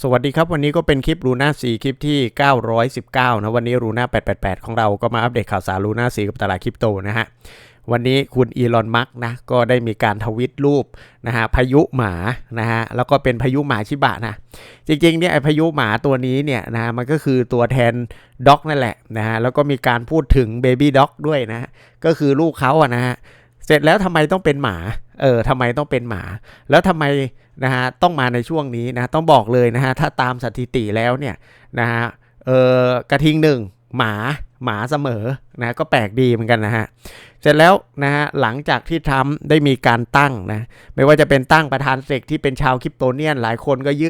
สวัสดีครับวันนี้ก็เป็นคลิปลูน่าสีคลิปที่ 919 นะวันนี้ลูน่า888 ของเราก็มาอัปเดตข่าวสารลูน่าสีกับตลาดคริปโตนะฮะวันนี้คุณอีลอนมัสก์นะก็ได้มีการทวิตรูปนะฮะพายุหมานะฮะแล้วก็เป็นพายุหมาชิบะนะจริงๆเนี่ยไอพายุหมาตัวนี้เนี่ยนะะมันก็คือตัวแทนด็อกนั่นแหละนะฮะแล้วก็มีการพูดถึงเบบี้ด็อกด้วยนะก็คือลูกเขาอะนะฮะ เสร็จแล้วทำไมต้องเป็นหมา เออทำไมต้องเป็นหมา แล้วทำไมนะฮะต้องมาในช่วงนี้นะ ต้องบอกเลยนะฮะ ถ้าตามสถิติแล้วเนี่ยนะฮะ เออกระทิงหนึ่งหมา หมาเสมอนะก็แปลกดีเหมือนกันนะฮะเสร็จแล้วนะฮะหลังจากที่ทรัมป์ได้มีการตั้งนะไม่ว่าจะเป็นตั้งประธานเซกที่เป็นชาวคริปโตเนียน หลายคนก็ยึ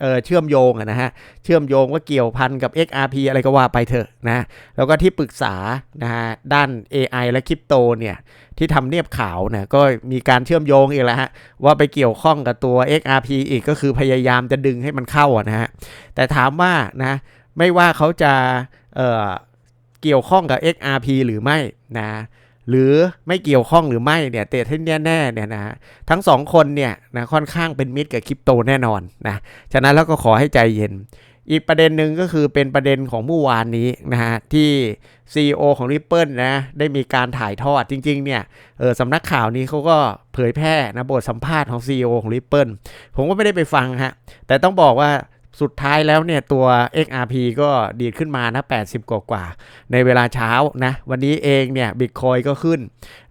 เออเชื่อมโยงนะฮะเชื่อมโยงว่าเกี่ยวพันกับ XRP อะไรก็ว่าไปเถอะนะแล้วก็ที่ปรึกษานะฮะด้าน AI และคริปโตเนี่ยที่ทำเนียบขาวนะก็มีการเชื่อมโยงอีกแล้วฮะว่าไปเกี่ยวข้องกับตัว XRP อีกก็คือพยายามจะดึงให้มันเข้านะฮะแต่ถามว่านะไม่ว่าเขาจะเอ่อ เกี่ยวข้องกับ XRP หรือไม่นะหรือไม่เกี่ยวข้องหรือไม่เนี่ยแต่ที่แน่ๆเนี่ยนะทั้งสองคนเนี่ยนะค่อนข้างเป็นมิตรกับคริปโตแน่นอนนะฉะนั้นแล้วก็ขอให้ใจเย็น อีกประเด็นหนึ่งก็คือเป็นประเด็นของเมื่อวานนี้นะฮะที่ CEO ของ Ripple นะได้มีการถ่ายทอดจริงๆเนี่ยเออสำนักข่าวนี้เขาก็เผยแพร่นะบทสัมภาษณ์ของ CEO ของ Ripple ผมก็ไม่ได้ไปฟังฮะแต่ต้องบอกว่า สุดท้ายแล้วเนี่ยตัว XRP ก็ดีดขึ้นมานะ 80 กว่ากว่า ในเวลาเช้านะ วันนี้เองเนี่ยบิตคอยก็ขึ้น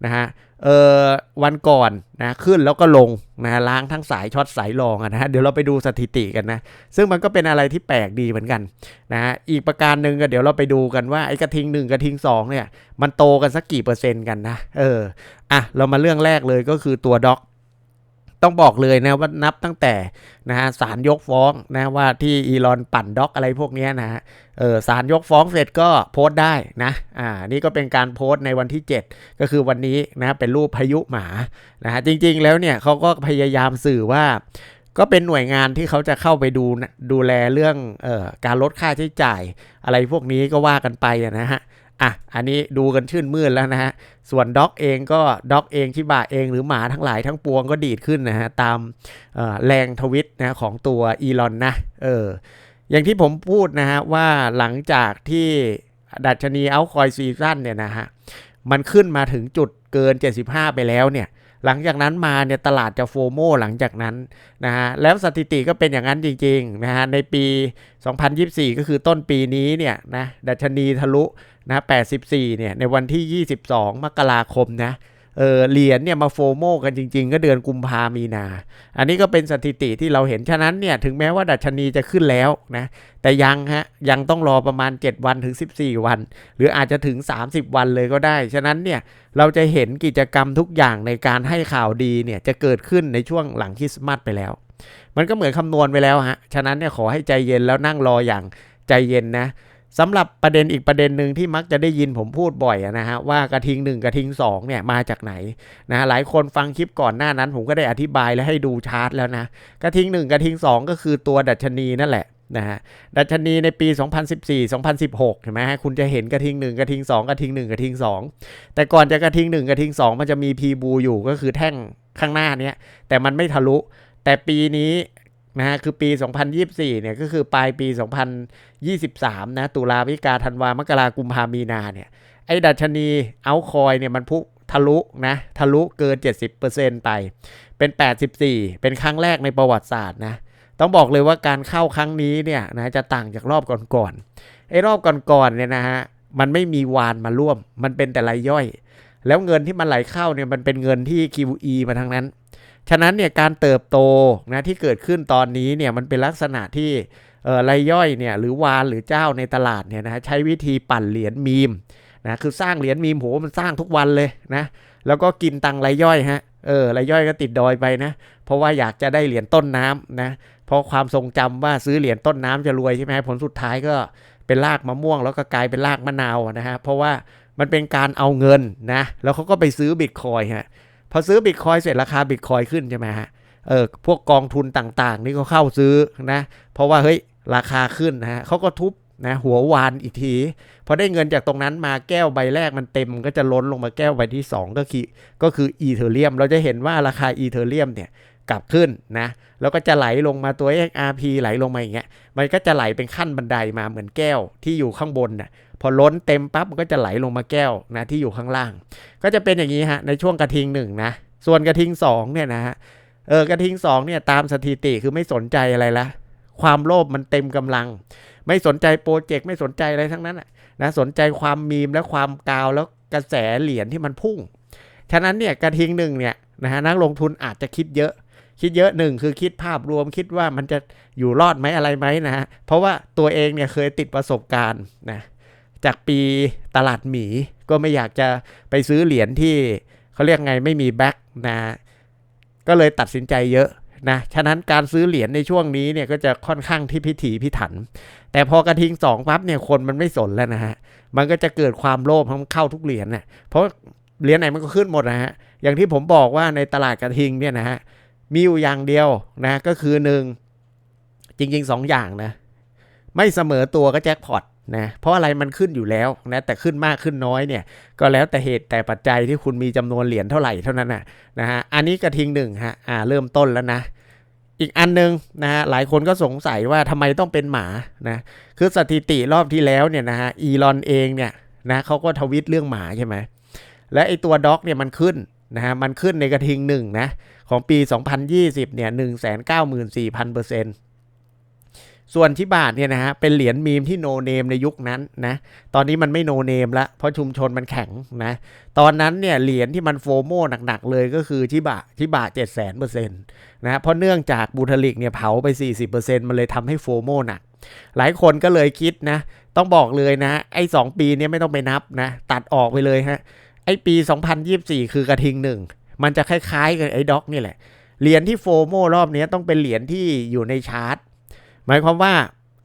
นะฮะเออวันก่อนนะขึ้นแล้วก็ลงนะล้างทั้งสายช็อตสายรองนะฮะเดี๋ยวเราไปดูสถิติกันนะ ซึ่งมันก็เป็นอะไรที่แปลกดีเหมือนกันนะฮะอีกประการหนึ่งก็เดี๋ยวเราไปดูกันว่าไอ้กระทิงหนึ่งกระทิงสองเนี่ย มันโตกันสักกี่เปอร์เซ็นต์กันนะเอออะเรามาเรื่องแรกเลยก็คือตัวด็อก ต้องบอกเลยนะว่านับตั้งแต่นะฮะศาลยกฟ้องนะว่าที่อีลอนปั่นด็อกอะไรพวกนี้นะฮะเออศาลยกฟ้องเสร็จก็โพสต์ได้นะอ่านี่ก็เป็นการโพสต์ในวันที่ 7 ก็คือวันนี้นะเป็นรูปพายุหมานะฮะจริงๆแล้วเนี่ยเขาก็พยายามสื่อว่าก็เป็นหน่วยงานที่เขาจะเข้าไปดูดูแลเรื่องออการลดค่าใช้จ่ายอะไรพวกนี้ก็ว่ากันไปนะฮะ อะ อันนี้ดูกันชื่นมื่นแล้วนะฮะ ส่วนด็อกเองก็ด็อกเองชิบะเองหรือหมาทั้งหลายทั้งปวงก็ดีดขึ้นนะฮะ ตามแรงทวิตนะของตัวอีลอนนะ เออ อย่างที่ผมพูดนะฮะ ว่าหลังจากที่ดัชนีเอาคอยซีซั่นเนี่ยนะฮะ มันขึ้นมาถึงจุดเกิน 75 ไปแล้วเนี่ยหลังจากนั้นมาเนี่ยตลาดจะโฟโมหลังจากนั้นนะฮะแล้วสถิติก็เป็นอย่างนั้นจริงๆนะฮะในปี 2024 ก็คือต้นปีนี้เนี่ยนะดัชนีทะลุ นะ84เนี่ยในวันที่ 22 มกราคมนะเออเหรียญเนี่ยมาโฟโมกันจริง ๆ ก็เดือนกุมภามีนา อันนี้ก็เป็นสถิติที่เราเห็น ฉะนั้นเนี่ยถึงแม้ว่าดัชนีจะขึ้นแล้วนะ แต่ยังฮะ ยังต้องรอประมาณ 7 วันถึง 14 วัน หรืออาจจะถึง 30 วันเลยก็ได้ ฉะนั้นเนี่ยเราจะเห็นกิจกรรมทุกอย่างในการให้ข่าวดีเนี่ยจะเกิดขึ้นในช่วงหลังคริสต์มาสไปแล้ว มันก็เหมือนคำนวณไปแล้วฮะ ฉะนั้นเนี่ยขอให้ใจเย็นแล้วนั่งรออย่างใจเย็นนะ สำหรับประเด็นอีกประเด็นหนึ่งที่มักจะได้ยินผมพูดบ่อยนะฮะว่ากระทิงหนึ่งกระทิงสองเนี่ยมาจากไหนนะหลายคนฟังคลิปก่อนหน้านั้น ผมก็ได้อธิบายและให้ดูชาร์ตแล้วนะกระทิงหนึ่งกระทิงสองก็คือตัวดัชนีนั่นแหละนะฮะดัชนีในปี 2014 2016เห็นไหมฮะคุณจะเห็นกระทิงหนึ่งกระทิงสองกระทิงหนึ่งกระทิงสองแต่ก่อนจะกระทิงหนึ่งกระทิงสองมันจะมีพีบูอยู่ก็คือแท่งข้างหน้านี้แต่มันไม่ทะลุ แต่ปีนี้ นะฮะคือปี 2024 เนี่ยก็คือปลายปี 2023 นะตุลาพิกาธันวามกรากุมภามีนาเนี่ยไอ้ดัชนีเอาคอยเนี่ยมันพุ่งทะลุนะทะลุเกิน 70%ไปเป็น 84 เป็นครั้งแรกในประวัติศาสตร์นะต้องบอกเลยว่าการเข้าครั้งนี้เนี่ยนะจะต่างจากรอบก่อนๆไอ้รอบก่อนๆเนี่ยนะฮะมันไม่มีวานมาร่วม มันเป็นแต่รายย่อย แล้วเงินที่มันไหลเข้าเนี่ยมันเป็นเงินที่ QE มาทั้งนั้น ฉะนั้นเนี่ยการเติบโตนะที่เกิดขึ้นตอนนี้เนี่ยมันเป็นลักษณะที่เออรายย่อยเนี่ยหรือวานหรือเจ้าในตลาดเนี่ยนะใช้วิธีปั่นเหรียญมีมนะคือสร้างเหรียญมีมโหมันสร้างทุกวันเลยนะแล้วก็กินตังรายย่อยฮะเออรายย่อยก็ติดดอยไปนะ เพราะว่าอยากจะได้เหรียญต้นน้ำนะเพราะความทรงจำว่าซื้อเหรียญต้นน้ำจะรวยใช่ไหมผลสุดท้ายก็เป็นรากมะม่วง แล้วก็กลายเป็นรากมะนาวนะฮะเพราะว่ามันเป็นการเอาเงินนะแล้วเขาก็ไปซื้อบิตคอยฮะ พอซื้อบิตคอยเสร็จราคาบิตคอยขึ้นใช่ไหมฮะเออพวกกองทุนต่างๆ นี่ก็เข้าซื้อนะ เพราะว่าเฮ้ยราคาขึ้นนะฮะเขาก็ทุบนะหัววานอีกทีพอได้เงินจากตรงนั้นมาแก้วใบแรกมันเต็มก็จะล้นลงมาแก้วใบที่ 2 ก็คือก็คืออีเทเรียม เราจะเห็นว่าราคาอีเทเรียมเนี่ยกลับขึ้นนะแล้วก็จะไหลลงมาตัว XRP ไหลลงมาอย่างเงี้ยมันก็จะไหลเป็นขั้นบันไดมาเหมือนแก้วที่อยู่ข้างบนน่ะ พอล้นเต็มปั๊บมันก็จะไหลลงมาแก้วนะที่อยู่ข้างล่าง ก็จะเป็นอย่างนี้ฮะในช่วงกระทิงหนึ่งนะส่วนกระทิงสองเนี่ยนะฮะเออกระทิงสองเนี่ยตามสถิติคือไม่สนใจอะไรละความโลภมันเต็มกำลัง ไม่สนใจโปรเจกต์ไม่สนใจอะไรทั้งนั้นนะสนใจความมีมและความกาวแล้วกระแสเหรียญที่มันพุ่ง ฉะนั้นเนี่ยกระทิงหนึ่งเนี่ยนะฮะนักลงทุนอาจจะคิดเยอะ คิดเยอะหนึ่งคือคิดภาพรวมคิดว่ามันจะอยู่รอดไหมอะไรไหมนะฮะเพราะว่าตัวเองเนี่ยเคยติดประสบการณ์นะ จากปีตลาดหมี ก็ไม่อยากจะไปซื้อเหรียญที่เขาเรียกไงไม่มีแบ็กนะ ก็เลยตัดสินใจเยอะนะ ฉะนั้นการซื้อเหรียญในช่วงนี้เนี่ยก็จะค่อนข้างที่พิถีพิถัน แต่พอกระทิงสองปั๊บเนี่ยคนมันไม่สนแล้วนะฮะ มันก็จะเกิดความโลภมันเข้าทุกเหรียญน่ะเพราะเหรียญไหนมันก็ขึ้นหมดนะฮะ อย่างที่ผมบอกว่าในตลาดกระทิงเนี่ยนะฮะ มีอยู่อย่างเดียวนะ ก็คือหนึ่งจริงๆสองอย่างนะ ไม่เสมอตัวก็แจ็คพอต นะเพราะอะไรมันขึ้นอยู่แล้วนะแต่ขึ้นมากขึ้นน้อยเนี่ยก็แล้วแต่เหตุแต่ปัจจัยที่คุณมีจำนวนเหรียญเท่าไหร่เท่านั้นนะนะฮะอันนี้กระทิงหนึ่งฮะอ่าเริ่มต้นแล้วนะอีกอันหนึงนะฮะหลายคนก็สงสัยว่าทำไมต้องเป็นหมานะคือสถิติรอบที่แล้วเนี่ยนะฮะอีลอนเองเนี่ยนะเขาก็ทวิตเรื่องหมาใช่ไหมและไอตัวด็อกเนี่ยมันขึ้นนะฮะมันขึ้นในกระทิงหนึ่งนะของปี 2020เนี่ย194,000เปอร์เซ็นต์ ส่วนที่บาทเนี่ยนะฮะเป็นเหรียญมีมที่โนเนมในยุคนั้นนะตอนนี้มันไม่โนเนมละเพราะชุมชนมันแข็งนะตอนนั้นเนี่ยเหรียญที่มันโฟโมหนักๆเลยก็คือชิบะชิบะ7 0 0 0 0เปอร์เซ็นต์นะเพราะเนื่องจากบูทาลิกเนี่ยเผาไป 40%มันเลยทำให้โฟโมหนักหลายคนก็เลยคิดนะ ต้องบอกเลยนะ ไอ้ 2 ปีเนี้ไม่ต้องไปนับนะ ตัดออกไปเลยฮะ ไอ้ปี 2024 คือกระทิงหนึ่ง มันจะคล้ายๆกับไอ้ด็อกนี่แหละ เหรียญที่โฟโมรอบนี้ต้องเป็นเหรียญที่อยู่ในชาร์ต หมายความว่า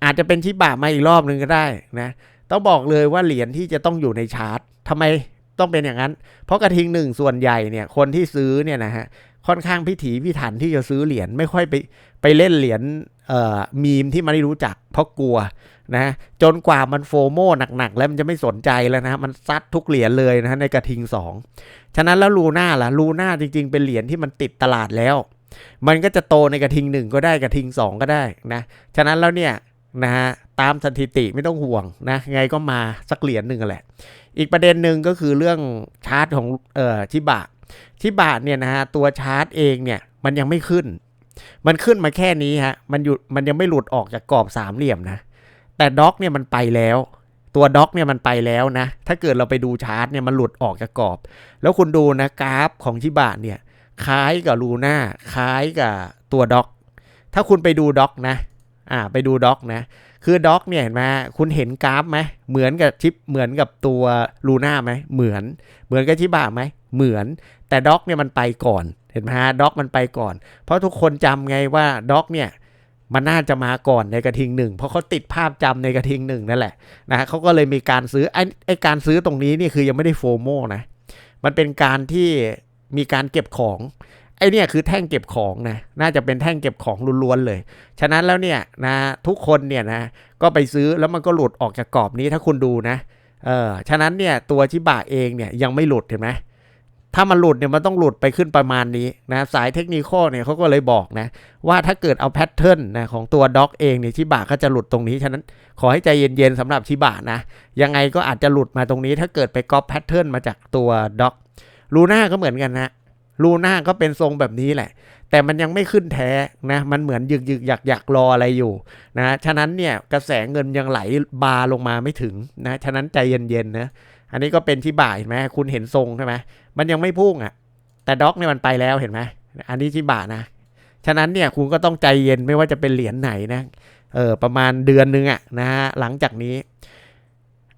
อาจจะเป็นชิบะมาอีกรอบหนึ่งก็ได้นะ ต้องบอกเลยว่าเหรียญที่จะต้องอยู่ในชาร์ตทำไมต้องเป็นอย่างนั้น เพราะกระทิงหนึ่งส่วนใหญ่เนี่ยคนที่ซื้อเนี่ยนะฮะค่อนข้างพิถีพิถันที่จะซื้อเหรียญไม่ค่อยไปไปเล่นเหรียญเอ่อมีมที่มันไม่รู้จัก เพราะกลัวนะจนกว่ามันโฟโมหนักๆ แล้วมันจะไม่สนใจแล้วนะมันซัดทุกเหรียญเลยนะในกระทิงสองฉะนั้นแล้วลูน่าล่ะลูน่าจริงๆ เป็นเหรียญที่มันติดตลาดแล้ว มันก็จะโตในกระทิงหนึ่งก็ได้กระทิงสองก็ได้นะฉะนั้นแล้วเนี่ยนะฮะตามสถิติไม่ต้องห่วงนะไงก็มาสักเหรียญหนึ่งแหละ อีกประเด็นหนึ่งก็คือเรื่องชาร์ตของเอ่อชิบะชิบะเนี่ยนะฮะตัวชาร์ตเองเนี่ยมันยังไม่ขึ้น มันขึ้นมาแค่นี้ฮะมันหยุดมันยังไม่หลุดออกจากกรอบสามเหลี่ยมนะแต่ด็อกเนี่ยมันไปแล้วตัวด็อกเนี่ยมันไปแล้วนะ ถ้าเกิดเราไปดูชาร์ตเนี่ยมันหลุดออกจากกรอบ แล้วคุณดูนะกราฟของชิบะเนี่ย คล้ายกับลูน่าคล้ายกับตัวด็อก ถ้าคุณไปดูด็อกนะ อ่า ไปดูด็อกนะ คือด็อกเนี่ยเห็นไหมคุณเห็นกราฟไหมเหมือนกับชิปเหมือนกับตัวลูน่าไหมเหมือน เหมือนกับชิบะไหมเหมือน แต่ด็อกเนี่ยมันไปก่อน เห็นไหมฮะด็อกมันไปก่อน เพราะทุกคนจำไงว่าด็อกเนี่ยมันน่าจะมาก่อนในกระทิงหนึ่งเพราะเขาติดภาพจำในกระทิงหนึ่งนั่นแหละนะฮะเขาก็เลยมีการซื้อไอ้ไอ้การซื้อตรงนี้นี่คือยังไม่ได้โฟโมนะมันเป็นการที่ มีการเก็บของไอ้เนี่ยคือแท่งเก็บของนะน่าจะเป็นแท่งเก็บของล้วนๆเลย ฉะนั้นแล้วเนี่ยนะทุกคนเนี่ยนะก็ไปซื้อแล้วมันก็หลุดออกจากกรอบนี้ถ้าคุณดูนะเออฉะนั้นเนี่ยตัวชิบะเองเนี่ยยังไม่หลุดเห็นไหมถ้ามันหลุดเนี่ยมันต้องหลุดไปขึ้นประมาณนี้นะสายเทคนิคเนี่ยเขาก็เลยบอกนะว่าถ้าเกิดเอาแพทเทิร์นนะของตัวด็อกเองเนี่ยชิบะก็จะหลุดตรงนี้ ฉะนั้นขอให้ใจเย็นๆสำหรับชิบะนะยังไงก็อาจจะหลุดมาตรงนี้ ถ้าเกิดไปก๊อปแพทเทิร์นมาจากตัวด็อก ลูน่าก็เหมือนกันนะลูน่าก็เป็นทรงแบบนี้แหละ แต่มันยังไม่ขึ้นแท้นะ มันเหมือนยึกยึกอยากอยากรออะไรอยู่นะ ฉะนั้นเนี่ยกระแสเงินยังไหลบาลงมาไม่ถึงนะ ฉะนั้นใจเย็นๆนะ อันนี้ก็เป็นที่บ่าเห็นไหมคุณเห็นทรงใช่ไหมมันยังไม่พุ่งอะ แต่ด็อกเนี่ยมันไปแล้วเห็นไหมอันนี้ที่บ่านะ ฉะนั้นเนี่ยคุณก็ต้องใจเย็นไม่ว่าจะเป็นเหรียญไหนนะ เออประมาณเดือนนึงอะนะฮะหลังจากนี้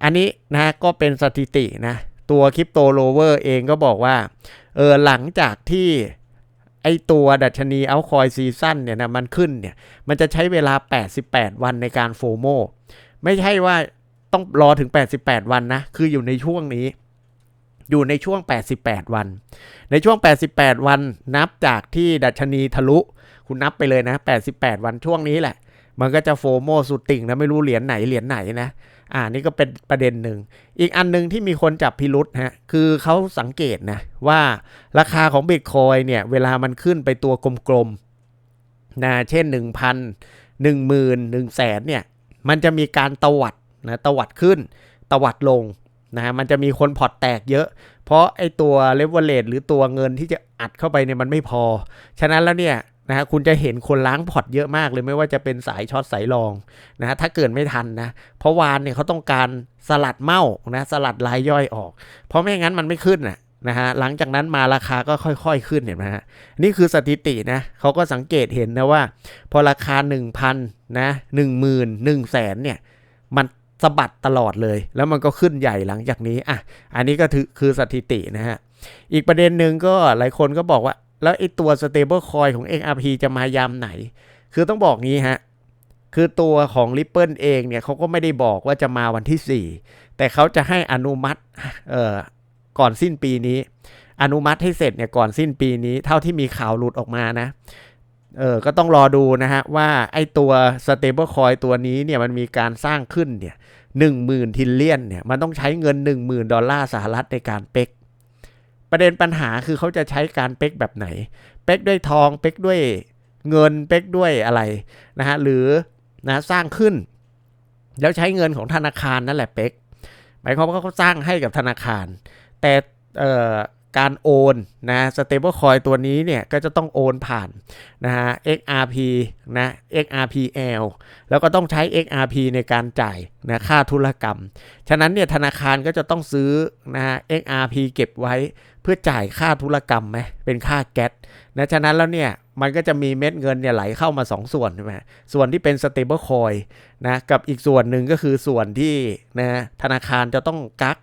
อันนี้นะก็เป็นสถิตินะ ตัวคริปโตโลเวอร์เองก็บอกว่าเออหลังจากที่ไอตัวดัชนีเอาคอยซีซั่นเนี่ยนะมันขึ้นเนี่ยมันจะใช้เวลา 88 วันในการโฟโมไม่ใช่ว่าต้องรอถึง 88 วันนะ คืออยู่ในช่วงนี้ อยู่ในช่วง 88 วัน ในช่วง 88 วันนับจากที่ดัชนีทะลุ คุณนับไปเลยนะ 88 วันช่วงนี้แหละ มันก็จะโฟโมสุดติ่งนะไม่รู้เหรียญไหนเหรียญไหนนะ อ่านี่ก็เป็นประเด็นหนึ่ง อีกอันหนึ่งที่มีคนจับพิรุษฮะคือเขาสังเกตนะว่าราคาของบิตคอยเนี่ยเวลามันขึ้นไปตัวกลมๆนะเช่น 1,000 1 0 0 0 0 1 0 0 0 0เนี่ยมันจะมีการตวัดนะตวัดขึ้นตวัดลงนะมันจะมีคนพอร์ตแตกเยอะ เพราะไอตัวเลเวลเลตหรือตัวเงินที่จะอัดเข้าไปเนี่ยมันไม่พอ ฉะนั้นแล้วเนี่ย นะฮะคุณจะเห็นคนล้างพอร์ตเยอะมากเลยไม่ว่าจะเป็นสายช็อตสายรองนะฮะถ้าเกิดไม่ทันนะเพราะวานเนี่ยเขาต้องการสลัดเมานะสลัดรายย่อยออก เพราะไม่งั้นมันไม่ขึ้นนะนะฮะหลังจากนั้นมาราคาก็ค่อยๆขึ้นเห็นไหมฮะนี่คือสถิตินะเขาก็สังเกตเห็นนะว่า พอราคา 1,000นะ1 0 0 0 0 1 0 0 0 0เนี่ยมันสะบัดตลอดเลย แล้วมันก็ขึ้นใหญ่หลังจากนี้อะอันนี้ก็คือสถิตินะฮะอีกประเด็นหนึ่งก็หลายคนก็บอกว่า แล้วไอ้ตัว stable coin ของ XRP จะมายามไหน คือต้องบอกงี้ฮะ คือตัวของ Ripple เองเนี่ยเขาก็ไม่ได้บอกว่าจะมาวันที่ 4 แต่เขาจะให้อนุมัติเอ่อก่อนสิ้นปีนี้ อนุมัติให้เสร็จเนี่ยก่อนสิ้นปีนี้ เท่าที่มีข่าวหลุดออกมานะเออก็ต้องรอดูนะฮะ ว่าไอ้ตัว stable coin ตัวนี้เนี่ยมันมีการสร้างขึ้นเนี่ยหนึ่งหมื่นทิลเลียนเนี่ยมันต้องใช้เงิน 1 0,000 ดอลลาร์สหรัฐในการเป๊ก ประเด็นปัญหาคือเขาจะใช้การเป๊กแบบไหน เป๊กด้วยทอง เป๊กด้วยเงิน เป๊กด้วยอะไรนะฮะ หรือนะสร้างขึ้น แล้วใช้เงินของธนาคารนั่นแหละเป๊ก หมายความว่าเขาสร้างให้กับธนาคาร แต่ การโอนนะ stable coin ตัวนี้เนี่ยก็จะต้องโอนผ่านนะฮะ XRP นะ XRPL แล้วก็ต้องใช้ XRP ในการจ่ายนะค่าธุรกรรม ฉะนั้นเนี่ยธนาคารก็จะต้องซื้อนะฮะ XRP เก็บไว้เพื่อจ่ายค่าธุรกรรมไหมเป็นค่าแก๊สนะฉะนั้นแล้วเนี่ยมันก็จะมีเม็ดเงินเนี่ยไหลเข้ามา 2ส่วนใช่ไหมส่วนที่เป็น stable coin นะกับอีกส่วนหนึ่งก็คือส่วนที่นะธนาคารจะต้องกัก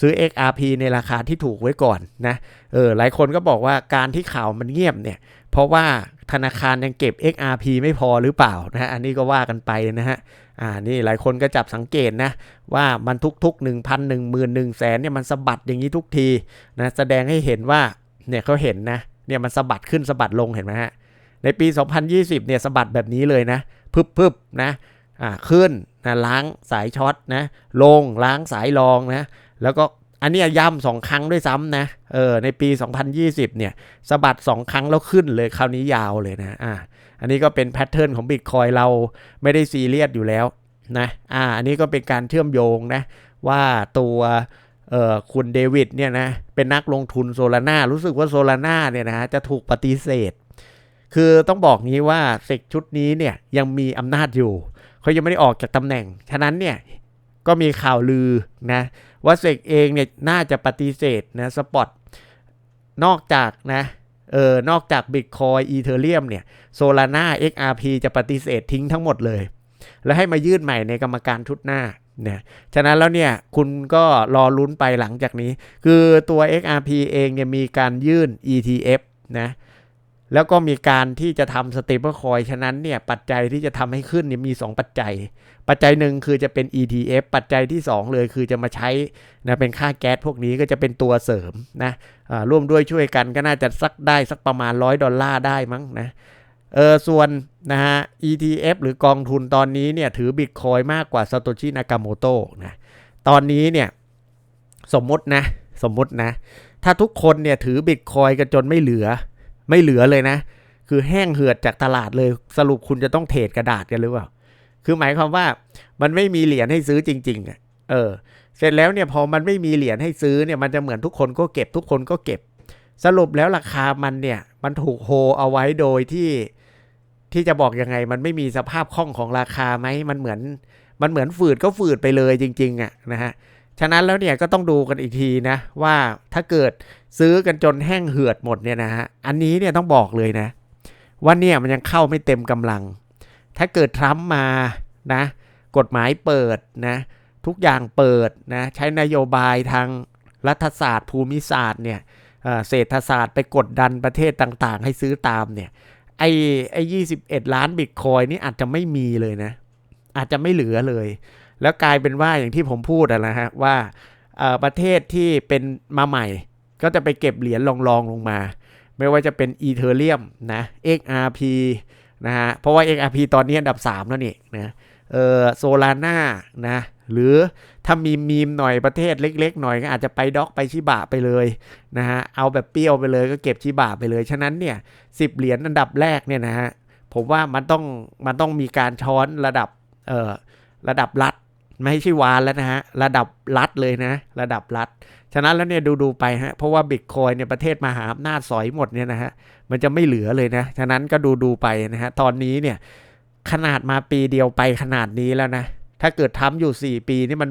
ซื้อ XRP ในราคาที่ถูกไว้ก่อนนะเออหลายคนก็บอกว่าการที่ข่าวมันเงียบเนี่ย เพราะว่าธนาคารยังเก็บ XRP ไม่พอหรือเปล่านะอันนี้ก็ว่ากันไปนะฮะอ่านี่หลายคนก็จับสังเกตนะ ว่ามันทุกๆ 1 0 0 0 1 1 0 0 0แสนเนี่ยมันสะบัดอย่างนี้ทุกทีนะแสดงให้เห็นว่าเนี่ยเขาเห็นนะเนี่ยมันสะบัดขึ้นสะบัดลงเห็นไหมฮะในปี 2020เนี่ยสะบัดแบบนี้เลยนะพึบๆนะอ่าขึ้นนะล้างสายช็อตนะลงล้างสายรองนะ แล้วก็อันนี้ย่ำสองครั้งด้วยซ้ำนะ เออ ในปี 2020 เนี่ยสะบัด2ครั้งแล้วขึ้นเลย คราวนี้ยาวเลยนะ อ่า อันนี้ก็เป็นแพทเทิร์นของบิตคอยเราไม่ได้ซีเรียสอยู่แล้วนะ อ่า อันนี้ก็เป็นการเชื่อมโยงนะ ว่าตัวเอ่อคุณเดวิดเนี่ยนะ เป็นนักลงทุนโซลาร่ารู้สึกว่าโซลาร่าเนี่ยนะจะถูกปฏิเสธ คือต้องบอกงี้ว่าเซกชุดนี้เนี่ยยังมีอำนาจอยู่ เขายังไม่ได้ออกจากตำแหน่ง ฉะนั้นเนี่ยก็มีข่าวลือนะ ว่าเซกเองเนี่ยน่าจะปฏิเสธนะสปอตนอกจากนะเออนอกจากบิตคอยอีเทเรียมเนี่ยโซลาร่า XRP จะปฏิเสธทิ้งทั้งหมดเลย แล้วให้มายื่นใหม่ในกรรมการชุดหน้าเนี่ยฉะนั้นแล้วเนี่ยคุณก็รอลุ้นไปหลังจากนี้ คือตัว XRP เองเนี่ยมีการยื่น ETF นะ แล้วก็มีการที่จะทำสเตเบิลคอยฉะนั้นเนี่ยปัจจัยที่จะทำให้ขึ้นเนี่ยมี 2 ปัจจัย ปัจจัยหนึ่งคือจะเป็น ETF ปัจจัยที่ 2 เลยคือจะมาใช้นะเป็นค่าแก๊สพวกนี้ก็จะเป็นตัวเสริมนะร่วมด้วยช่วยกันก็น่าจะสักได้สักประมาณ 100 ดอลลาร์ได้มั้งนะเออส่วนนะฮะ ETF หรือกองทุนตอนนี้เนี่ยถือบิตคอยมากกว่าซาโตชินากาโมโตะนะตอนนี้เนี่ยสมมตินะสมมตินะ ถ้าทุกคนเนี่ยถือบิตคอยกันจนไม่เหลือ ไม่เหลือเลยนะ คือแห้งเหือดจากตลาดเลย สรุปคุณจะต้องเทรดกระดาษกันหรือเปล่า คือหมายความว่ามันไม่มีเหรียญให้ซื้อจริงๆอะเออ เสร็จแล้วเนี่ยพอมันไม่มีเหรียญให้ซื้อเนี่ยมันจะเหมือนทุกคนก็เก็บทุกคนก็เก็บ สรุปแล้วราคามันเนี่ย มันถูกโฮเอาไว้โดยที่ที่จะบอกยังไง มันไม่มีสภาพคล่องของราคาไหมมันเหมือน มันเหมือนฝืดก็ฝืดไปเลยจริง ๆอะนะฮะ ฉะนั้นแล้วเนี่ยก็ต้องดูกันอีกทีนะว่าถ้าเกิดซื้อกันจนแห้งเหือดหมดเนี่ยนะฮะอันนี้เนี่ยต้องบอกเลยนะว่าเนี่ยมันยังเข้าไม่เต็มกำลัง ถ้าเกิดทรัมป์มานะกฎหมายเปิดนะทุกอย่างเปิดนะใช้นโยบายทางรัฐศาสตร์ภูมิศาสตร์เนี่ยเศรษฐศาสตร์ไปกดดันประเทศต่างๆ ให้ซื้อตามเนี่ยไอ้ไอ้ยี่สิบเอ็ดล้านบิตคอยนี่อาจจะไม่มีเลยนะอาจจะไม่เหลือเลย แล้วกลายเป็นว่าอย่างที่ผมพูดนะฮะว่าประเทศที่เป็นมาใหม่ ก็จะไปเก็บเหรียญลองๆลงมา ไม่ว่าจะเป็นอีเทเรียมนะ XRP นะฮะเพราะว่า XRP ตอนนี้อันดับ 3 แล้วนี่นะเออโซลาร่านะหรือถ้ามีมีมหน่อยประเทศเล็ก ๆ หน่อยก็อาจจะไปด็อกไปชิบะไปเลยนะฮะเอาแบบเปรี้ยวไปเลยก็เก็บชิบะไปเลย ฉะนั้นเนี่ยสิบเหรียญอันดับแรกเนี่ยนะฮะผมว่ามันต้องมันต้องมีการช้อนระดับเอ่อระดับรัฐ ไม่ใช่วานแล้วนะฮะ ระดับรัฐเลยนะ ระดับรัฐ ฉะนั้นแล้วเนี่ยดูดูไปฮะ เพราะว่าบิตคอยเนี่ยประเทศมหาอำนาจสอยหมดเนี่ยนะฮะ มันจะไม่เหลือเลยนะ ฉะนั้นก็ดูดูไปนะฮะ ตอนนี้เนี่ยขนาดมาปีเดียวไปขนาดนี้แล้วนะ ถ้าเกิดทำอยู่ 4 ปีนี่มัน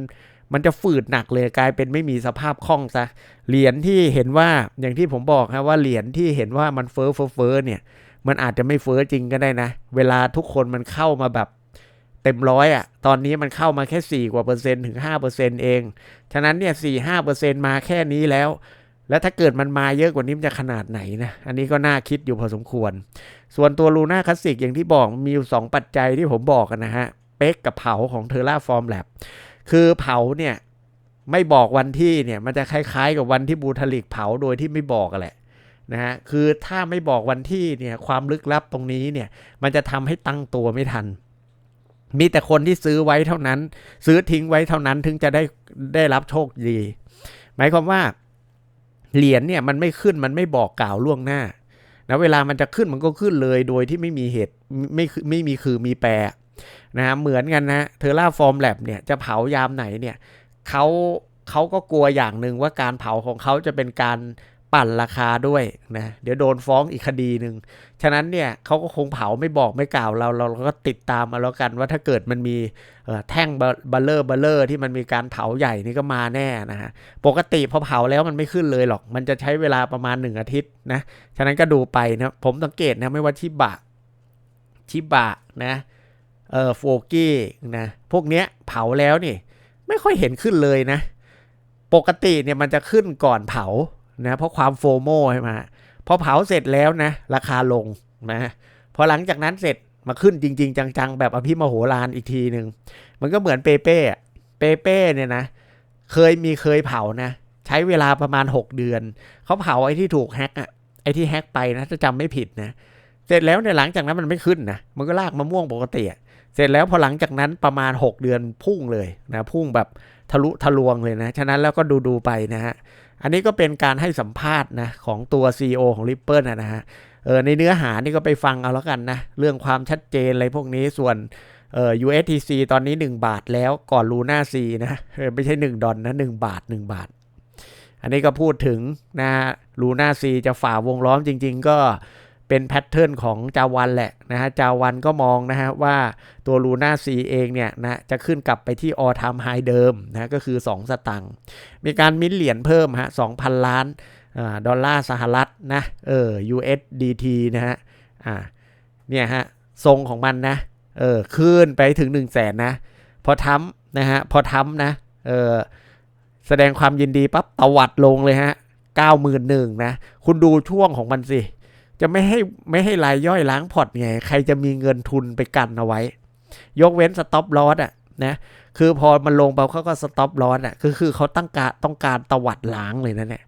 มันจะฝืดหนักเลยกลายเป็นไม่มีสภาพคล่องซะ เหรียญที่เห็นว่าอย่างที่ผมบอกครับว่าเหรียญที่เห็นว่ามันเฟ้อเฟ้อเนี่ย มันอาจจะไม่เฟ้อจริงก็ได้นะ เวลาทุกคนมันเข้ามาแบบ เต็มร้อยอะ่ะตอนนี้มันเข้ามาแค่ 4 กว่าเปอร์เซ็นต์ถึง5เปอร์เซ็นต์เอง ฉะนั้นเนี่ยสี่ห้าเปอร์เซ็นต์มาแค่นี้แล้ว แล้วถ้าเกิดมันมาเยอะกว่านี้มันจะขนาดไหนนะ อันนี้ก็น่าคิดอยู่พอสมควร ส่วนตัวลูน่าคลาสสิกอย่างที่บอกมีอยู่2ปัจจัยที่ผมบอกกันนะฮะ เป๊กกับเผาของเทอร่าฟอร์มแลบคือเผาเนี่ยไม่บอกวันที่เนี่ยมันจะคล้ายๆ กับวันที่บูทาลิกเผาโดยที่ไม่บอกแหละนะฮะคือถ้าไม่บอกวันที่เนี่ยความลึกลับตรงนี้เนี่ยมันจะทำให้ตั้งตัวไม่ทัน มีแต่คนที่ซื้อไว้เท่านั้น ซื้อทิ้งไว้เท่านั้นถึงจะได้ได้รับโชคดี หมายความว่าเหรียญเนี่ยมันไม่ขึ้นมันไม่บอกกล่าวล่วงหน้านะเวลามันจะขึ้นมันก็ขึ้นเลยโดยที่ไม่มีเหตุไม่ไม่มีคือมีแปรนะฮะเหมือนกันนะเทอร่าฟอร์มแลบเนี่ยจะเผายามไหนเนี่ยเขาเขาก็กลัวอย่างหนึ่งว่าการเผาของเขาจะเป็นการ ปั่นราคาด้วยนะเดี๋ยวโดนฟ้องอีกคดีหนึ่งฉะนั้นเนี่ยเขาก็คงเผาไม่บอกไม่กล่าวเราเราก็ติดตามมาแล้วกันว่าถ้าเกิดมันมีแท่งบัลเลอร์บัลเลอร์ที่มันมีการเผาใหญ่นี่ก็มาแน่นะฮะปกติพอเผาแล้วมันไม่ขึ้นเลยหรอก มันจะใช้เวลาประมาณหนึ่งอาทิตย์นะฉะนั้นก็ดูไปนะผมสังเกตนะไม่ว่าชิบะชิบะนะเออโฟกี้นะพวกเนี้ยเผาแล้วนี่ไม่ค่อยเห็นขึ้นเลยนะ ปกติเนี่ยมันจะขึ้นก่อนเผา นะเพราะความโฟโมใช่ไหมพอเผาเสร็จแล้วนะ ราคาลงนะพอหลังจากนั้นเสร็จมาขึ้นจริง ๆ จังๆ แบบอภิมโหฬารอีกทีหนึ่งมันก็เหมือนเปเป้เปเป้เนี่ยนะ เคยมีเคยเผานะ ใช้เวลาประมาณ 6 เดือน เขาเผาไอ้ที่ถูกแฮกอะไอ้ที่แฮกไปนะถ้าจำไม่ผิดนะเสร็จแล้วเนี่ยหลังจากนั้นมันไม่ขึ้นนะมันก็ลากมะม่วงปกติเสร็จแล้วพอหลังจากนั้นประมาณ 6 เดือนพุ่งเลยนะพุ่งแบบ ทะลุทะลวงเลยนะ ฉะนั้นแล้วก็ดูดูไปนะฮะ อันนี้ก็เป็นการให้สัมภาษณ์นะของตัว CEO ของ Ripple นะฮะ เออในเนื้อหานี่ก็ไปฟังเอาแล้วกันนะ เรื่องความชัดเจนอะไรพวกนี้ ส่วนเอ่อ USTC ตอนนี้ 1 บาทแล้วก่อนลูน่าซีนะไม่ใช่ 1 ดอลนะ1บาท 1 บาท อันนี้ก็พูดถึงนะลูน่าซีจะฝ่าวงล้อมจริง ๆ ก็ เป็นแพทเทิร์นของจาวันแหละนะฮะจาวันก็มองนะฮะว่าตัวลูน่าซีเองเนี่ยนะจะขึ้นกลับไปที่ออทามไฮเดิมนะก็คือ 2 สตังค์มีการมิ้นเหรียญเพิ่มฮะ2,000 ล้านดอลลาร์สหรัฐนะเออ USDT นะฮะอ่าเนี่ยฮะทรงของมันนะเออขึ้นไปถึง 1 0 0 0 0แสนนะพอทำนะฮะพอทำนะเออแสดงความยินดีปั๊บตวัดลงเลยฮะ9 1 0 0 0นะคุณดูช่วงของมันสิ จะไม่ให้ไม่ให้รายย่อยล้างพอร์ตไง ใครจะมีเงินทุนไปกันเอาไว้ ยกเว้นสต็อปลอสอะนะคือพอมันลงไปเขาก็สต็อปลอสอะคือคือเขาตั้งการต้องการตวัดล้างเลยนะเนี่ย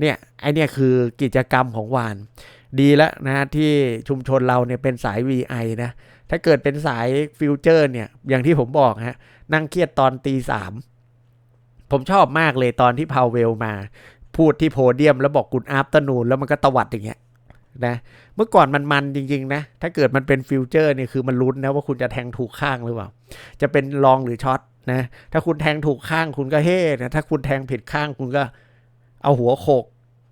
เนี่ยไอเนี่ยคือกิจกรรมของวาน ดีแล้วนะที่ชุมชนเราเนี่ยเป็นสาย VI นะถ้าเกิดเป็นสายฟิวเจอร์เนี่ยอย่างที่ผมบอกฮะนั่งเครียดตอนตีสามผมชอบมากเลยตอนที่พาวเวลมา พูดที่โพเดียมแล้วบอกกุณอาร์ตนูนแล้วมันก็ตวัดอย่างเงี้ย นะเมื่อก่อนมันมันจริงๆนะถ้าเกิดมันเป็นฟิวเจอร์เนี่ยคือมันลุ้นนะว่าคุณจะแทงถูกข้างหรือเปล่า จะเป็นลองหรือช็อตนะถ้าคุณแทงถูกข้างคุณก็เฮ่นะถ้าคุณแทงผิดข้างคุณก็เอาหัวโขก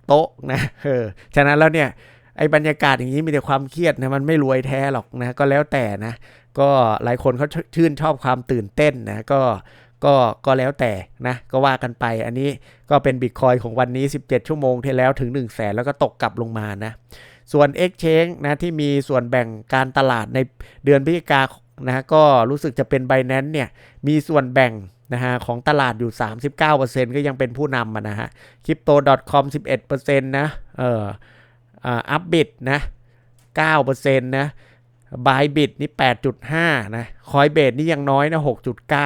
โต๊ะนะเออฉะนั้นแล้วเนี่ยไอ้บรรยากาศอย่างนี้มีแต่ความเครียดนะมันไม่รวยแท้หรอกนะก็แล้วแต่นะก็หลายคนเขาชื่นชอบความตื่นเต้นนะก็ก็ก็แล้วแต่นะก็ว่ากันไปอันนี้ก็เป็นบิตคอยของวันนี้ 17 ชั่วโมงที่แล้วถึง 1 0 0 0 0แสนแล้วก็ตกกลับลงมานะ ส่วน Exchange นะที่มีส่วนแบ่งการตลาดในเดือนพฤศจิกานะก็รู้สึกจะเป็น b บ n a n c e เนี่ยมีส่วนแบ่งนะฮะของตลาดอยู่ 39%ก็ยังเป็นผู้นำนะฮะ crypto.com 11%นะเอ่ออัพบิตนะ9%นะบายบิตนี่ 8.5 นะคอยเบดนี่ยังน้อยนะ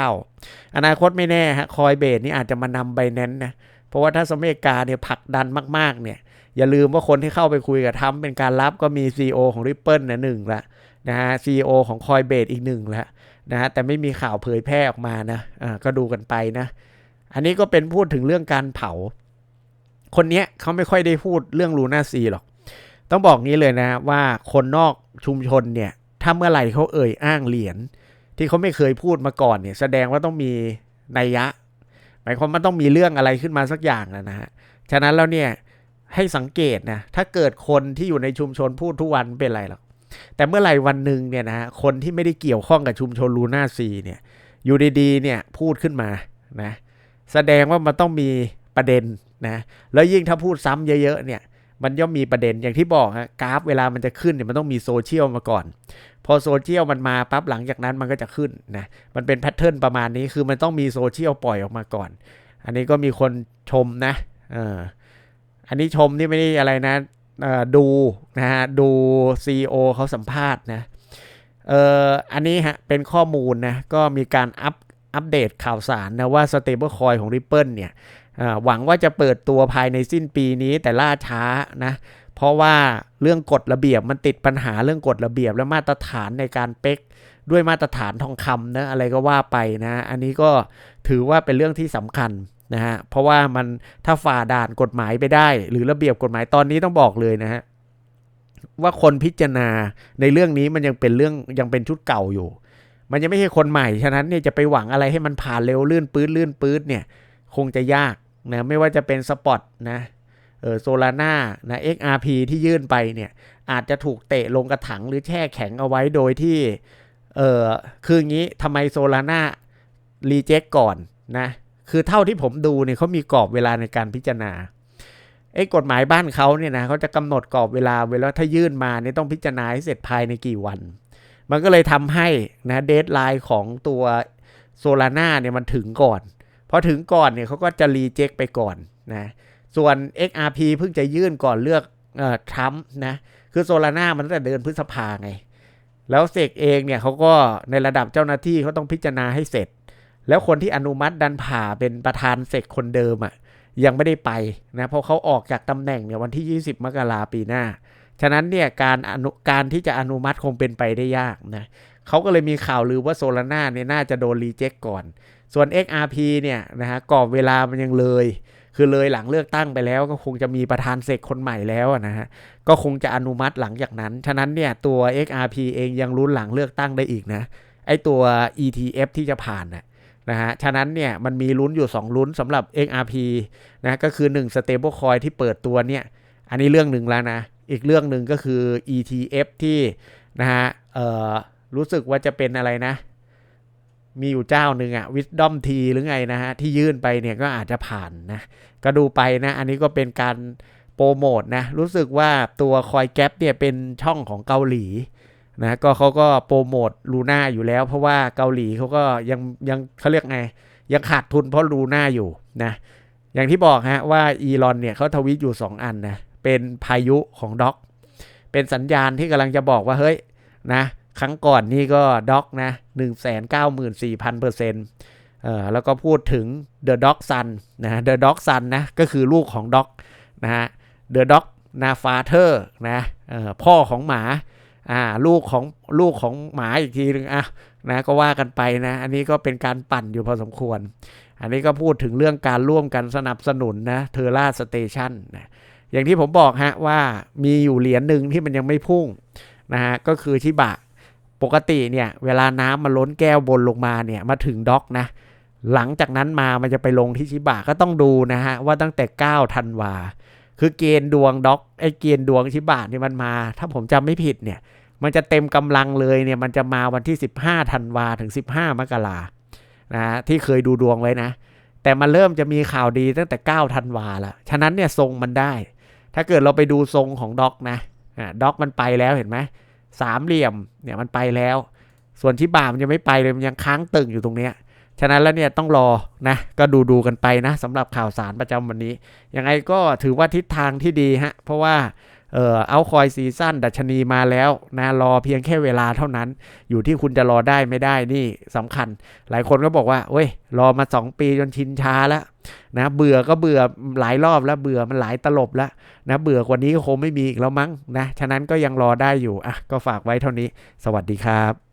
6.9 อนาคตไม่แน่ฮะคอยเบดนี่อาจจะมานำไบแนนนะ เพราะว่าถ้าสมัยกาเนี่ยผลักดันมาก ๆ เนี่ย อย่าลืมว่าคนที่เข้าไปคุยกับทำเป็นการรับก็มี CEO ของ Ripple นะหนึ่งละนะฮะ CEO ของ Coinbase อีกหนึ่งละนะฮะแต่ไม่มีข่าวเผยแพร่ออกมานะอ่าก็ดูกันไปนะ อันนี้ก็เป็นพูดถึงเรื่องการเผา คนเนี้ยเขาไม่ค่อยได้พูดเรื่องลูน่าซีหรอก ต้องบอกงี้เลยนะว่าคนนอกชุมชนเนี่ยถ้าเมื่อไหร่เขาเอ่ยอ้างเหรียญที่เขาไม่เคยพูดมาก่อนเนี่ยแสดงว่าต้องมีนัยยะ หมายความมันต้องมีเรื่องอะไรขึ้นมาสักอย่างนะนะฮะ ฉะนั้นแล้วเนี่ย ให้สังเกตนะถ้าเกิดคนที่อยู่ในชุมชนพูดทุกวันเป็นไรหรอกแต่เมื่อไหร่วันหนึ่งเนี่ยนะฮะคนที่ไม่ได้เกี่ยวข้องกับชุมชนลูน่าซีเนี่ยอยู่ดีๆเนี่ยพูดขึ้นมานะแสดงว่ามันต้องมีประเด็นนะแล้วยิ่งถ้าพูดซ้ำเยอะๆเนี่ยมันย่อมมีประเด็นอย่างที่บอกฮะกราฟเวลามันจะขึ้นเนี่ยมันต้องมีโซเชียลมาก่อน พอโซเชียลมันมาปั๊บหลังจากนั้นมันก็จะขึ้นนะมันเป็นแพทเทิร์นประมาณนี้คือมันต้องมีโซเชียลปล่อยออกมาก่อน อันนี้ก็มีคนชมนะเออ อันนี้ชมนี่ไม่ได้อะไรนะดูนะฮะดู CEO เขาสัมภาษณ์นะเอ่ออันนี้ฮะเป็นข้อมูลนะก็มีการอัปอัปเดตข่าวสารนะว่า Stable Coin ของ Ripple เนี่ยหวังว่าจะเปิดตัวภายในสิ้นปีนี้แต่ล่าช้านะเพราะว่าเรื่องกฎระเบียบมันติดปัญหาเรื่องกฎระเบียบและมาตรฐานในการเป๊กด้วยมาตรฐานทองคำนะอะไรก็ว่าไปนะ อันนี้ก็ถือว่าเป็นเรื่องที่สำคัญ นะฮะเพราะว่ามันถ้าฝ่าด่านกฎหมายไปได้ หรือระเบียบกฎหมายตอนนี้ต้องบอกเลยนะฮะว่าคนพิจารณาในเรื่องนี้มันยังเป็นเรื่องยังเป็นชุดเก่าอยู่ มันยังไม่ใช่คนใหม่ ฉะนั้นเนี่ยจะไปหวังอะไรให้มันผ่านเร็วลื่นปื้ดลื่นปื้ดเนี่ยคงจะยากนะไม่ว่าจะเป็นสปอตนะเออโซลาร่านะ XRP ที่ยื่นไปเนี่ยอาจจะถูกเตะลงกระถังหรือแช่แข็งเอาไว้โดยที่เออคืองี้ทำไมโซลาร่ารีเจ็คก่อนนะ คือเท่าที่ผมดูเนี่ยเขามีกรอบเวลาในการพิจารณาไอ้กฎหมายบ้านเขาเนี่ยนะเขาจะกำหนดกรอบเวลาเวลาถ้ายื่นมาเนี่ยต้องพิจารณาให้เสร็จภายในกี่วัน มันก็เลยทำให้นะเดทไลน์ของตัวโซลาร่าเนี่ยมันถึงก่อนพอถึงก่อนเนี่ยเขาก็จะรีเจ็คไปก่อนนะส่วน XRP เพิ่งจะยื่นก่อนเลือกเอ่อทรัมป์นะคือโซลาร่ามันตั้งแต่เดือนพฤษภาไง แล้วเสกเองเนี่ยเขาก็ในระดับเจ้าหน้าที่เขาต้องพิจารณาให้เสร็จ แล้วคนที่อนุมัติดันผ่าเป็นประธานเสกคนเดิมอะ่ะยังไม่ได้ไปนะเพราะเขาออกจากตำแหน่งเนี่ยวันที่ 20 มกราปีหน้า ฉะนั้นเนี่ยการอนุการที่จะอนุมัติคงเป็นไปได้ยากนะเขาก็เลยมีข่าวลือว่าโซลาร่าเนี่ยน่าจะโดนรีเจ็คก่อน ส่วน XRP เนี่ยนะฮะกรอบเวลามันยังเลย คือเลยหลังเลือกตั้งไปแล้วก็คงจะมีประธานเสกคนใหม่แล้วนะฮะก็คงจะอนุมัติหลังจากนั้น ฉะนั้นเนี่ยตัว XRP เองยังลุ้นหลังเลือกตั้งได้อีกนะไอตัว ETF ที่จะผ่านนะ นะฮะ ฉะนั้นเนี่ยมันมีลุ้นอยู่ 2 ลุ้นสำหรับ XRP นะก็คือ 1 stable coin ที่เปิดตัวเนี่ย อันนี้เรื่องหนึ่งแล้วนะ อีกเรื่องหนึ่งก็คือ ETF ที่นะฮะเอ่อรู้สึกว่าจะเป็นอะไรนะ มีอยู่เจ้าหนึ่งอะ Wisdom T หรือไงนะฮะ ที่ยื่นไปเนี่ยก็อาจจะผ่านนะ ก็ดูไปนะ อันนี้ก็เป็นการโปรโมทนะ รู้สึกว่าตัวคอยแก๊ปเนี่ยเป็นช่องของเกาหลี นะก็เขาก็โปรโมทลูน่าอยู่แล้ว เพราะว่าเกาหลีเขาก็ยังยังเขาเรียกไง ยังขาดทุนเพราะลูน่าอยู่นะอย่างที่บอกฮะว่าอีลอนเนี่ยเขาทวิตอยู่ 2 อันนะเป็นพายุของด็อกเป็นสัญญาณที่กำลังจะบอกว่าเฮ้ยนะครั้งก่อนนี่ก็ด็อกนะหนึ่งแสนเก้าหมื่นสี่พันเปอร์เซ็นต์เอ่อแล้วก็พูดถึง The Dog Son นะ The Dog Son นะก็คือลูกของด็อกนะฮะ The Dog นาฟาเธอร์นะพ่อของหมา อ่าลูกของลูกของหมาอีกทีนึงอะนะก็ว่ากันไปนะ อันนี้ก็เป็นการปั่นอยู่พอสมควร อันนี้ก็พูดถึงเรื่องการร่วมกันสนับสนุนนะเทอร่าสเตชันนะอย่างที่ผมบอกฮะว่ามีอยู่เหรียญหนึ่งที่มันยังไม่พุ่งนะฮะก็คือชิบะปกติเนี่ยเวลาน้ำมันล้นแก้วบนลงมาเนี่ยมาถึงด็อกนะหลังจากนั้นมามันจะไปลงที่ชิบะก็ต้องดูนะฮะว่าตั้งแต่ 9 ธันวาคื คือเกณฑ์ดวงด็อกไอเกณฑ์ดวงชิบะนี่มันมา ถ้าผมจำไม่ผิดเนี่ย มันจะเต็มกำลังเลยเนี่ย มันจะมาวันที่ 15ธันวาถึง 15มกรานะที่เคยดูดวงไว้นะ แต่มันเริ่มจะมีข่าวดีตั้งแต่9ธันวาแล้วฉะนั้นเนี่ยทรงมันได้ ถ้าเกิดเราไปดูทรงของด็อกนะด็อกมันไปแล้วเห็นไหมสามเหลี่ยมเนี่ยมันไปแล้ว ส่วนที่บ่ามันยังไม่ไปเลยมันยังค้างตึงอยู่ตรงเนี้ย ฉะนั้นแล้วเนี่ยต้องรอนะก็ดูดูกันไปนะสำหรับข่าวสารประจำวันนี้ ยังไงก็ถือว่าทิศทางที่ดีฮะ เพราะว่าเออเอาคอยซีซั่นดัชนีมาแล้วนะรอเพียงแค่เวลาเท่านั้น อยู่ที่คุณจะรอได้ไม่ได้นี่สำคัญ หลายคนก็บอกว่าเว้ยรอมา 2 ปีจนชินชาแล้วนะเบื่อก็เบื่อหลายรอบแล้วเบื่อมันหลายตลบแล้วนะเบื่อกว่านี้ก็คงไม่มีอีกแล้วมั้งนะฉะนั้นก็ยังรอได้อยู่อะก็ฝากไว้เท่านี้ สวัสดีครับ